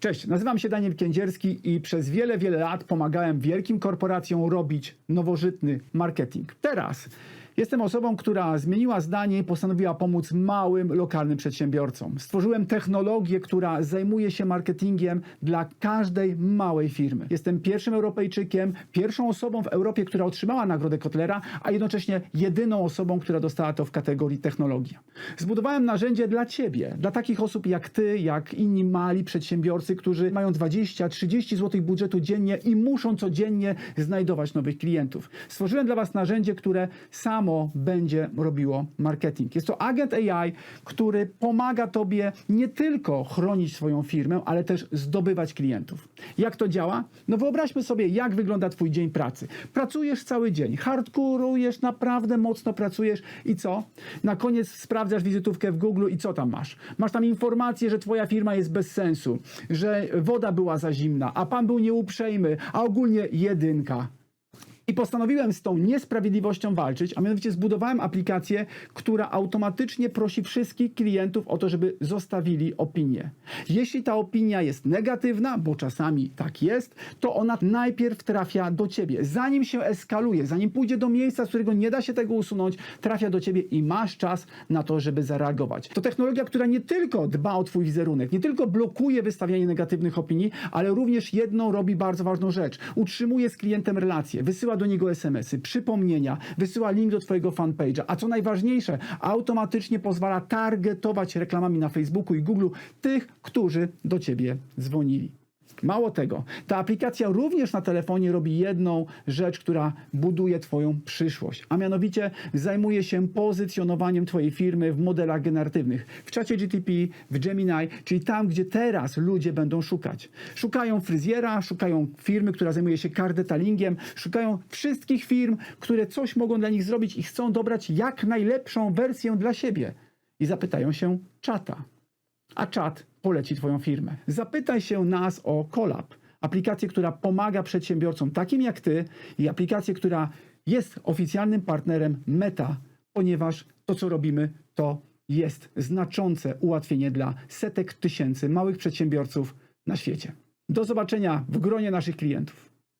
Cześć, nazywam się Daniel Kędzierski i przez wiele, wiele lat pomagałem wielkim korporacjom robić nowożytny marketing. Teraz jestem osobą, która zmieniła zdanie i postanowiła pomóc małym, lokalnym przedsiębiorcom. Stworzyłem technologię, która zajmuje się marketingiem dla każdej małej firmy. Jestem pierwszym Europejczykiem, pierwszą osobą w Europie, która otrzymała nagrodę Kotlera, a jednocześnie jedyną osobą, która dostała to w kategorii technologia. Zbudowałem narzędzie dla Ciebie, dla takich osób jak Ty, jak inni mali przedsiębiorcy, którzy mają 20-30 zł budżetu dziennie i muszą codziennie znajdować nowych klientów. Stworzyłem dla Was narzędzie, które samo będzie robiło marketing. Jest to agent AI, który pomaga Tobie nie tylko chronić swoją firmę, ale też zdobywać klientów. Jak to działa? No wyobraźmy sobie, jak wygląda Twój dzień pracy. Pracujesz cały dzień, hardkurujesz, naprawdę mocno pracujesz i co? Na koniec sprawdzasz wizytówkę w Google i co tam masz? Masz tam informację, że Twoja firma jest bez sensu, że woda była za zimna, a Pan był nieuprzejmy, a ogólnie jedynka. I postanowiłem z tą niesprawiedliwością walczyć, a mianowicie zbudowałem aplikację, która automatycznie prosi wszystkich klientów o to, żeby zostawili opinię. Jeśli ta opinia jest negatywna, bo czasami tak jest, to ona najpierw trafia do ciebie. Zanim się eskaluje, zanim pójdzie do miejsca, z którego nie da się tego usunąć, trafia do ciebie i masz czas na to, żeby zareagować. To technologia, która nie tylko dba o twój wizerunek, nie tylko blokuje wystawianie negatywnych opinii, ale również jedną robi bardzo ważną rzecz. Utrzymuje z klientem relacje, wysyła do niego SMS-y, przypomnienia, wysyła link do Twojego fanpage'a, a co najważniejsze, automatycznie pozwala targetować reklamami na Facebooku i Google tych, którzy do Ciebie dzwonili. Mało tego, ta aplikacja również na telefonie robi jedną rzecz, która buduje Twoją przyszłość, a mianowicie zajmuje się pozycjonowaniem Twojej firmy w modelach generatywnych, w czacie GTP, w Gemini, czyli tam, gdzie teraz ludzie będą szukać. Szukają fryzjera, szukają firmy, która zajmuje się car detailingiem, szukają wszystkich firm, które coś mogą dla nich zrobić i chcą dobrać jak najlepszą wersję dla siebie. I zapytają się czata a czat poleci Twoją firmę. Zapytaj się nas o Colab, aplikację, która pomaga przedsiębiorcom takim jak Ty i aplikację, która jest oficjalnym partnerem Meta, ponieważ to, co robimy, to jest znaczące ułatwienie dla setek tysięcy małych przedsiębiorców na świecie. Do zobaczenia w gronie naszych klientów.